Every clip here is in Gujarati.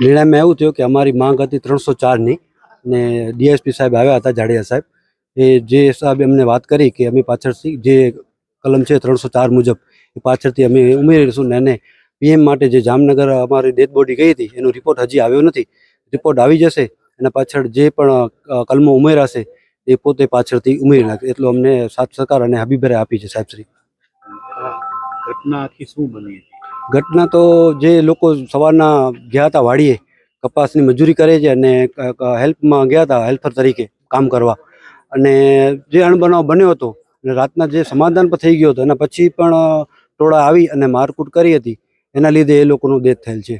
નિર્ણયમાં એવું થયું કે અમારી માંગ હતી ત્રણસો ચારની ને ડીએસપી સાહેબ આવ્યા હતા જાડેજા સાહેબ. એ જે સાહેબ અમને વાત કરી કે અમે પાછળથી જે કલમ છે ત્રણસો ચાર મુજબ એ પાછળથી અમે ઉમેરીશું ને એને પીએમ માટે જે જામનગર અમારી ડેડ બોડી ગઈ હતી એનો રિપોર્ટ હજી આવ્યો નથી. રિપોર્ટ આવી જશે એના પાછળ જે પણ કલમો ઉમેરાશે એ પોતે પાછળથી ઉમેરી નાખે. એટલો અમને સાથ સહકાર અને હબીબરે આપી છે સાહેબશ્રી ઘટના આખી શું બની હતી ઘટના તો જે લોકો સવારના ગયા હતા વાડીએ કપાસની મજૂરી કરે છે અને હેલ્પમાં ગયા હતા હેલ્પર તરીકે કામ કરવા. અને જે અણબનાવ બન્યો હતો અને રાતના જે સમાધાન પણ થઈ ગયો હતો એના પછી પણ ટોળા આવી અને મારકૂટ કરી હતી. એના લીધે એ લોકોનું ડેથ થયેલ છે.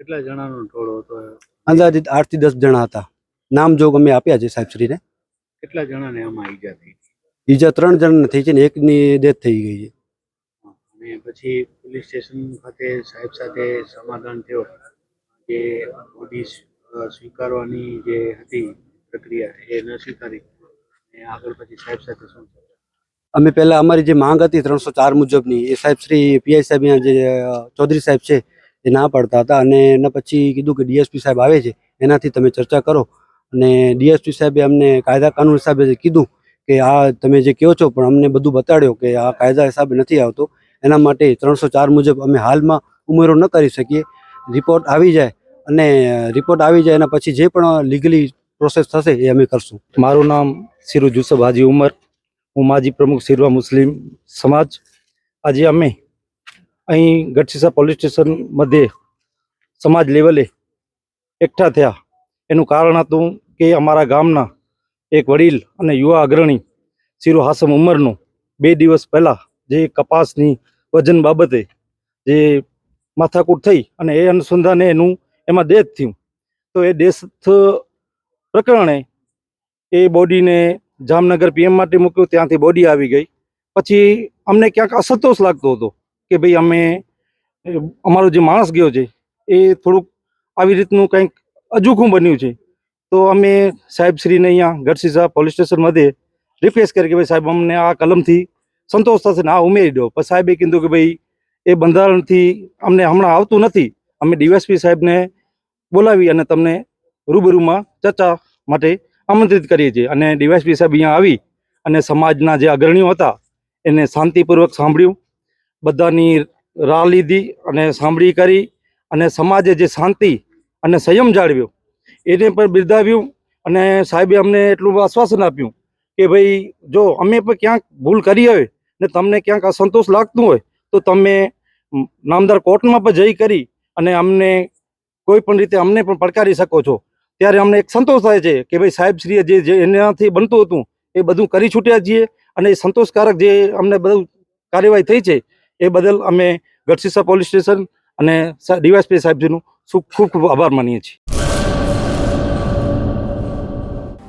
કેટલા જણાનો ટોળો હતો અંદાજિત આઠથી દસ જણા હતા. નામ જોગ અમે આપ્યા છે સાહેબશ્રીને કેટલા જણાને આમાં ઈજા થઈ? બીજા ત્રણ જણને થઈ છે ને એકની ડેથ થઈ ગઈ છે. અને પછી પોલીસ સ્ટેશન ખાતે સાહેબ સાથે સમાધાન થયો જે બોડી સ્વીકારવાની જે હતી પ્રક્રિયા એ ન સ્વીકારી અને આગળ પછી સાહેબ સાથે શું અમે પહેલા અમારી જે માંગ હતી ત્રણસો ચાર મુજબની, એ સાહેબ શ્રી પીઆઈ સાહેબ જે ચૌધરી સાહેબ છે, એ ના પાડતા હતા અને એના પછી કીધું કે ડીએસપી સાહેબ આવે છે, એનાથી તમે ચર્ચા કરો. અને ડીએસપી સાહેબે અમને કાયદા કાનૂન હિસાબે કીધું કે આ તમે જે કહો છો, પણ અમને બધું બતાડ્યો કે આ કાયદા હિસાબે નથી આવતો. એના માટે ત્રણસો ચાર મુજબ અમે હાલમાં ઉમેરો ન કરી શકીએ. રિપોર્ટ આવી જાય અને રિપોર્ટ આવી જાય એના પછી જે પણ લીગલી પ્રોસેસ થશે એ અમે કરશું. મારું નામ શિરુ જુસફ હાજી ઉમર. હું માજી પ્રમુખ સિરવા મુસ્લિમ સમાજ. આજે અમે અહીં ગઢસીસા પોલીસ સ્ટેશન મધ્યે સમાજ લેવલે એકઠા થયા. એનું કારણ હતું કે અમારા ગામના એક વડીલ અને યુવા અગ્રણી શિરુ હાસમ ઉમરનું બે દિવસ પહેલાં જે કપાસની વજન બાબતે જે માથાકૂટ થઈ અને એ અનુસંધાને એનું એમાં ડેથ થયું. તો એ ડેથ પ્રકરણે એ બોડીને જામનગર પીએમ માટે મૂક્યું, ત્યાંથી બોડી આવી ગઈ. પછી અમને ક્યાંક અસંતોષ લાગતો હતો કે ભાઈ અમે અમારો જે માણસ ગયો છે, એ થોડુંક આવી રીતનું કંઈક અજુખું બન્યું છે. તો અમે સાહેબશ્રીને અહીંયા ગઢસીસા પોલીસ સ્ટેશન મધ્યે રિક્વેસ્ટ કરી કે ભાઈ સાહેબ અમને આ કલમથી સંતોષ થશે ને આ ઉમેરી દો. પછી સાહેબે કીધું કે ભાઈ, એ બંધારણથી અમને હમણાં આવતું નથી. અમે ડીવાયસપી સાહેબને બોલાવી અને તમને રૂબરૂમાં ચર્ચા માટે આમંત્રિત કરીએ છીએ. અને ડીવાયસપી સાહેબ અહીંયા આવી અને સમાજના જે અગ્રણીઓ હતા, એને શાંતિપૂર્વક સાંભળ્યું. બધાની રાહ લીધી અને સાંભળી કરી અને સમાજે જે શાંતિ અને સંયમ જાળવ્યો, એને પણ બિરદાવ્યું અને સાહેબે અમને એટલું આશ્વાસન આપ્યું કે ભાઈ, જો અમે પણ ક્યાંક ભૂલ કરી હોય ને તમને ક્યાંક અસંતોષ લાગતું હોય, તો તમે નામદાર કોર્ટમાં પણ જઈ કરી અને અમને કોઈ પણ રીતે અમને પણ પડકારી શકો છો. ત્યારે અમને એક સંતોષ થાય છે કે ભાઈ સાહેબશ્રીએ જે જે એનાથી બનતું હતું, એ બધું કરી છૂટ્યા છીએ અને એ સંતોષકારક જે અમને બધું કાર્યવાહી થઈ છે, એ બદલ અમે ગઢસીસા પોલીસ સ્ટેશન અને ડીવાયસપી સાહેબજીનું ખૂબ ખૂબ ખૂબ આભાર માનીએ છીએ.